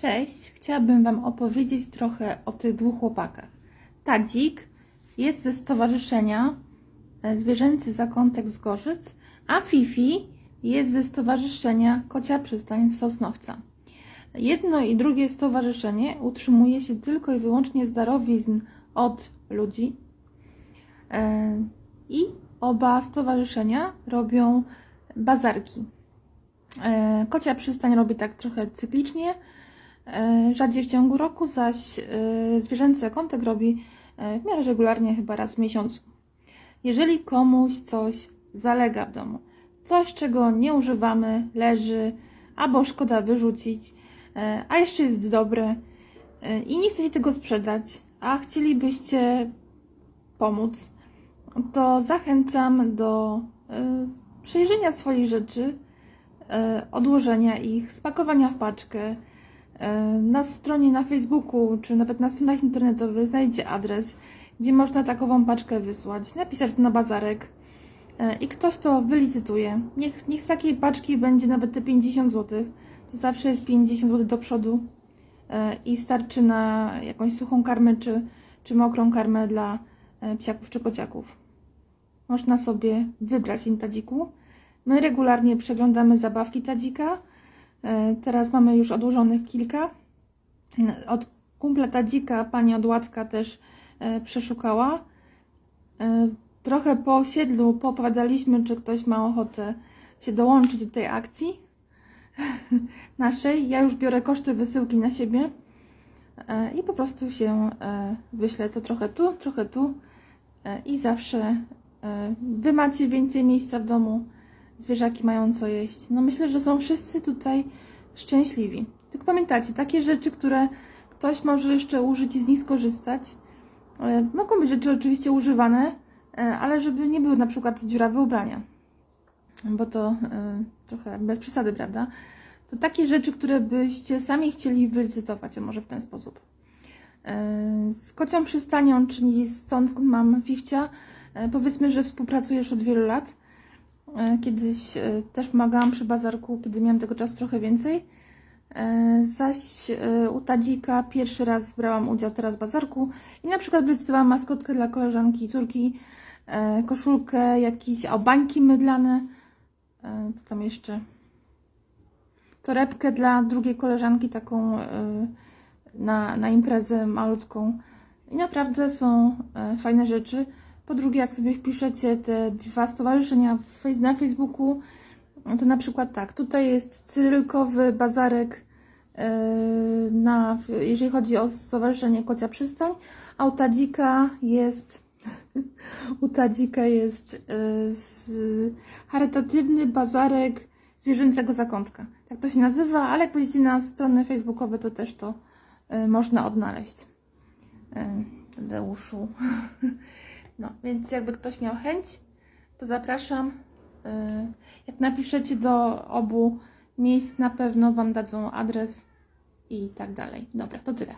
Cześć, chciałabym Wam opowiedzieć trochę o tych dwóch chłopakach. Tadzik jest ze Stowarzyszenia e, Zwierzęcy Zakątek z Gorzyc, a Fifi jest ze Stowarzyszenia Kocia Przystań z Sosnowca. Jedno i drugie stowarzyszenie utrzymuje się tylko i wyłącznie z darowizn od ludzi e, i oba stowarzyszenia robią bazarki. E, Kocia Przystań robi tak trochę cyklicznie, rzadziej w ciągu roku, zaś e, zwierzęcy kątek robi e, w miarę regularnie, chyba raz w miesiącu. Jeżeli komuś coś zalega w domu, coś czego nie używamy, leży, albo szkoda wyrzucić, e, a jeszcze jest dobre e, i nie chcecie tego sprzedać, a chcielibyście pomóc, to zachęcam do e, przejrzenia swoich rzeczy, e, odłożenia ich, spakowania w paczkę. E, Na stronie na Facebooku czy nawet na stronach internetowych znajdzie adres, gdzie można takową paczkę wysłać, napisać to na bazarek e, i ktoś to wylicytuje. Niech, niech z takiej paczki będzie nawet te 50 zł. To zawsze jest 50 zł do przodu e, i starczy na jakąś suchą karmę czy, czy mokrą karmę dla psiaków czy kociaków. Można sobie wybrać im tadziku. My regularnie przeglądamy zabawki tadzika. E, Teraz mamy już odłożonych kilka. Od kumpla tadzika pani od też e, przeszukała. E, Trochę po osiedlu poopowiadaliśmy, czy ktoś ma ochotę się dołączyć do tej akcji naszej. Ja już biorę koszty wysyłki na siebie i po prostu się wyślę to trochę tu, trochę tu i zawsze wy macie więcej miejsca w domu, zwierzaki mają co jeść. No myślę, że są wszyscy tutaj szczęśliwi. Tylko pamiętajcie, takie rzeczy, które ktoś może jeszcze użyć i z nich skorzystać, e, mogą być rzeczy oczywiście używane, e, ale żeby nie były na przykład dziurawe ubrania, bo to e, trochę bez przesady, prawda? To takie rzeczy, które byście sami chcieli wylicytować, a może w ten sposób. Z kocią przystanią, czyli stąd skąd mam Fifcia, powiedzmy, że współpracujesz od wielu lat. E, Kiedyś e, też pomagałam przy bazarku, kiedy miałam tego czasu trochę więcej. E, Zaś u Tadzika pierwszy raz brałam udział teraz w bazarku i na przykład wylicytowałam maskotkę dla koleżanki i córki, koszulkę, jakieś o, bańki mydlane, co tam jeszcze, torebkę dla drugiej koleżanki, taką na, na imprezę malutką. I naprawdę są fajne rzeczy. Po drugie, jak sobie wpiszecie te dwa stowarzyszenia na Facebooku, to na przykład tak, tutaj jest cyrylkowy bazarek e, na, jeżeli chodzi o stowarzyszenie Kocia Przystań, a u Tadzika jest u Tadzika jest e, charytatywny bazarek zwierzęcego zakątka. Tak to się nazywa, ale jak pójdziecie na strony facebookowe, to też to e, można odnaleźć. Tadeuszu. No, więc jakby ktoś miał chęć, to zapraszam. E, Jak napiszecie do obu miejsc, na pewno Wam dadzą adres i tak dalej. Dobra, to tyle.